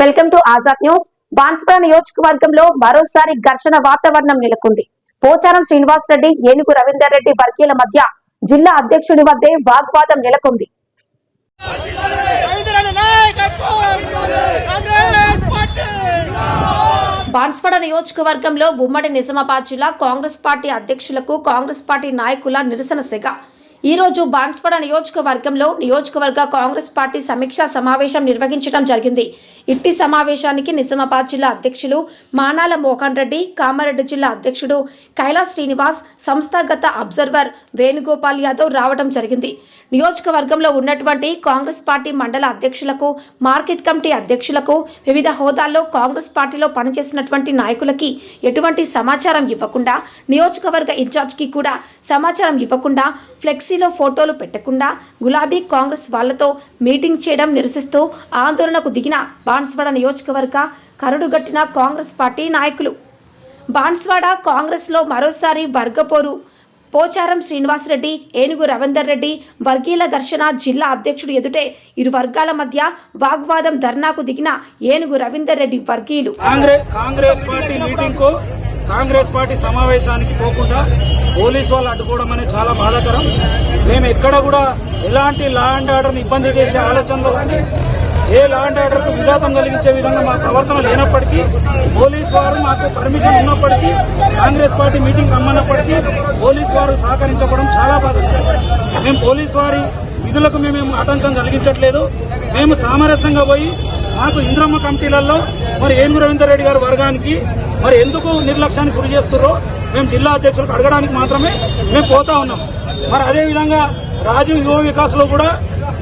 Welcome to Azad news. Banspura నియోజకవర్గంలో మరోసారి ఘర్షణ వాతావరణం నెలకొంది. పోచారం శ్రీనివాస్ రెడ్డి ఏనుగు రవీందర్ రెడ్డి వర్గీయుల మధ్య జిల్లా అధ్యక్షుడి వద్దే వాగ్వాదం నెలకొంది. రవీంద్రనాథ్ బాన్స్వాడ నియోజకవర్గంలో ఉమ్మడి నిజామాబాద్ జిల్లా కాంగ్రెస్ పార్టీ అధ్యక్షులకు కాంగ్రెస్ పార్టీ నాయకుల నిరసన సెగ. ఈ రోజు బాన్స్వాడ నియోజకవర్గంలో నియోజకవర్గ కాంగ్రెస్ పార్టీ సమీక్షా సమావేశం నిర్వహించడం జరిగింది. ఇట్టి సమావేశానికి నిజామాబాద్ జిల్లా అధ్యక్షులు మానాల మోహన్ రెడ్డి కామారెడ్డి జిల్లా అధ్యక్షుడు కైలాస్ శ్రీనివాస్ సంస్థాగత అబ్జర్వర్ వేణుగోపాల్ యాదవ్ రావడం జరిగింది. నియోజకవర్గంలో ఉన్నటువంటి కాంగ్రెస్ పార్టీ మండల అధ్యక్షులకు మార్కెట్ కమిటీ అధ్యక్షులకు వివిధ హోదాల్లో కాంగ్రెస్ పార్టీలో పనిచేసినటువంటి నాయకులకి ఎటువంటి సమాచారం ఇవ్వకుండా నియోజకవర్గ ఇన్ఛార్జ్కి కూడా సమాచారం ఇవ్వకుండా ఫ్లెక్సీలో ఫోటోలు పెట్టకుండా గులాబీ కాంగ్రెస్ వాళ్ళతో మీటింగ్ చేయడం నిరసిస్తూ ఆందోళనకు దిగిన బాన్స్వాడ నియోజకవర్గ కరుడుగట్టిన కాంగ్రెస్ పార్టీ నాయకులు. బాన్స్వాడ కాంగ్రెస్లో మరోసారి వర్గపోరు. పోచారం శ్రీనివాసరెడ్డి ఏనుగు రవీందర్ రెడ్డి వర్గీయుల ఘర్షణ జిల్లా అధ్యక్షుడు ఎదుటే ఇరు వర్గాల మధ్య వాగ్వాదం ధర్నాకు దిగిన ఏనుగు రవీందర్ రెడ్డి వర్గీయులు కాంగ్రెస్ పార్టీ మీటింగ్కు కాంగ్రెస్ పార్టీ సమావేశానికి పోకుండా పోలీసు వాళ్ళు అడ్డుకోవడం అనేది చాలా బాధాకరం. మేము ఎక్కడ కూడా ఎలాంటి లా అండ్ ఆర్డర్ ఇబ్బంది చేసే ఆలోచనలో కానీ ఏ లా అండ్ ఆర్డర్ విఘాతం కలిగించే విధంగా మా ప్రవర్తన లేనప్పటికీ పోలీసు వారు మాకు పర్మిషన్ ఉన్నప్పటికీ కాంగ్రెస్ పార్టీ మీటింగ్ రమ్మన్నప్పటికీ పోలీసు వారు సహకరించడం చాలా బాధాకరం. మేము పోలీసు వారి విధులకు మేమేం ఆటంకం కలిగించట్లేదు. మేము సామరస్యంగా పోయి మాకు ఇంద్రమ్మ కమిటీలలో మరి ఏనుగు రవీందర్రెడ్డి గారి వర్గానికి మరి ఎందుకు నిర్లక్ష్యానికి గురి చేస్తున్నారో మేము జిల్లా అధ్యక్షులకు అడగడానికి మాత్రమే మేము పోతా ఉన్నాం. మరి అదేవిధంగా రాజీవ్ యువ వికాస్లో కూడా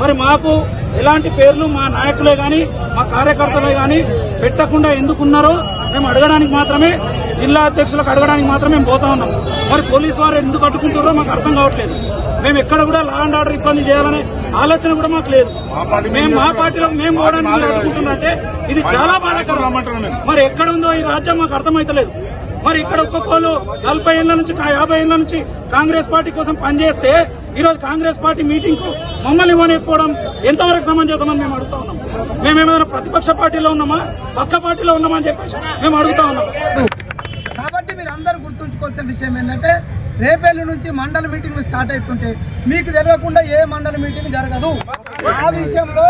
మరి మాకు ఎలాంటి పేర్లు మా నాయకులే గాని మా కార్యకర్తలే గాని పెట్టకుండా ఎందుకున్నారో మేము అడగడానికి మాత్రమే జిల్లా అధ్యక్షులకు అడగడానికి మాత్రమే మేము పోతా ఉన్నాం. మరి పోలీసు వారు ఎందుకు అడ్డుకుంటారో మాకు అర్థం కావట్లేదు. మేము ఎక్కడ కూడా లా అండ్ ఆర్డర్ ఇబ్బంది చేయాలనే ఆలోచన కూడా మాకు లేదు. మేము మా పార్టీలో మేము పోవడానికి అడ్డుకుంటున్నట్టే ఇది చాలా బాధాకరం. మరి ఎక్కడ ఉందో ఈ రాజ్యం మాకు అర్థమైతలేదు. మరి ఇక్కడ ఒక్కొక్కరు నలభై ఏళ్ళ నుంచి యాభై ఏళ్ళ నుంచి కాంగ్రెస్ పార్టీ కోసం పనిచేస్తే ఈ రోజు కాంగ్రెస్ పార్టీ మీటింగ్కు మమ్మల్ని ఇవ్వలేకపోవడం ఎంతవరకు సమంజసమని మేము అడుగుతా ఉన్నాం? మేము ఏమైనా ప్రతిపక్ష పార్టీలో ఉన్నామా? పక్క పార్టీలో ఉన్నామా అని చెప్పేసి మేము అడుగుతా ఉన్నాం. కాబట్టి మీరు అందరూ గుర్తుంచుకోవాల్సిన విషయం ఏంటంటే రేపేళ్ళ నుంచి మండల మీటింగ్లు స్టార్ట్ అవుతుంటే మీకు తెలియకుండా ఏ మండల మీటింగ్ జరగదు. ఆ విషయంలో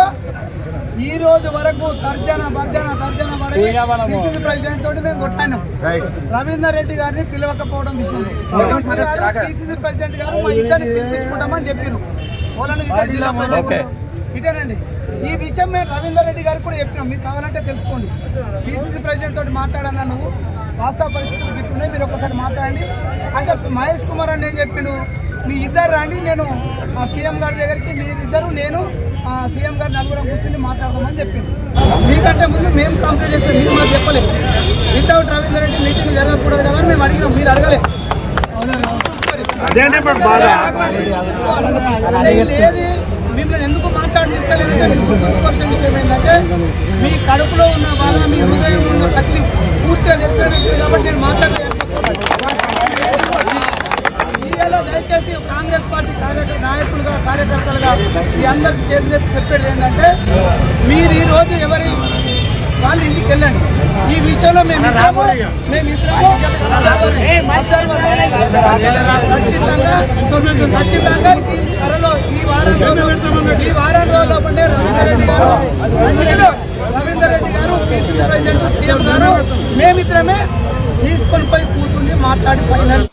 ఈ రోజు వరకు తర్జన భర్జన తర్జన పడి ప్రెసిడెంట్ తోటి మేము కొట్టాను. రవీందర్ రెడ్డి గారిని పిలవకపోవడం విషయంలో పిసిసి ప్రెసిడెంట్ గారు మా ఇద్దరిని పిలిపించుకుంటామని చెప్పారు వాళ్ళని ఇద్దరు జిల్లా. ఇటేనండి ఈ విషయం మేము రవీందర్ రెడ్డి గారికి కూడా చెప్పినాం. మీరు కావాలంటే తెలుసుకోండి. పిసిసి ప్రెసిడెంట్ తోటి మాట్లాడన్నా నువ్వు? వాస్తవ పరిస్థితులు ఇట్లున్నాయి మీరు ఒకసారి మాట్లాడండి. అంటే మహేష్ కుమార్ అని ఏం చెప్పిండు? మీ ఇద్దరు రండి నేను సీఎం గారి దగ్గరికి మీరిద్దరు నేను సీఎం గారి నలుగురం కూర్చుని మాట్లాడదామని చెప్పిండు. మీకంటే ముందు మేము కంప్లీట్ చేస్తాం మీరు మాకు చెప్పలేదు వితౌట్ రవీందర్ రెడ్డి మీటింగ్ జరగకూడదు కదా మేము అడిగినాం మీరు అడగలేదు లేదు మిమ్మల్ని ఎందుకు మాట్లాడిస్తలేదు కానీ గుర్తుకొచ్చిన విషయం ఏంటంటే మీ కడుపులో ఉన్న బాధ మీ హృదయం ఉన్న కత్తి పూర్తిగా తెలిసిన వ్యక్తులు కాబట్టి నేను మాట్లాడలేదు మీలో దయచేసి కాంగ్రెస్ పార్టీ కార్యకర్త కార్యకర్తలుగా మీ అందరికి చేతులెత్తి చెప్పేది ఏంటంటే మీరు ఈ రోజు ఎవరి వాళ్ళు ఇంటికి వెళ్ళండి. ఈ విషయంలో మేము మేము ఇద్దరము ఖచ్చితంగా ఖచ్చితంగా ఈ ఈ వారం రోజులు ఈ వారం పండే రవీందర్ రెడ్డి గారు రవీందర్ రెడ్డి గారు పిసిసి ప్రెసిడెంట్ సీఎం గారు మేమిద్దరమే తీసుకొని పోయి కూర్చుని మాట్లాడి ఫైనల్.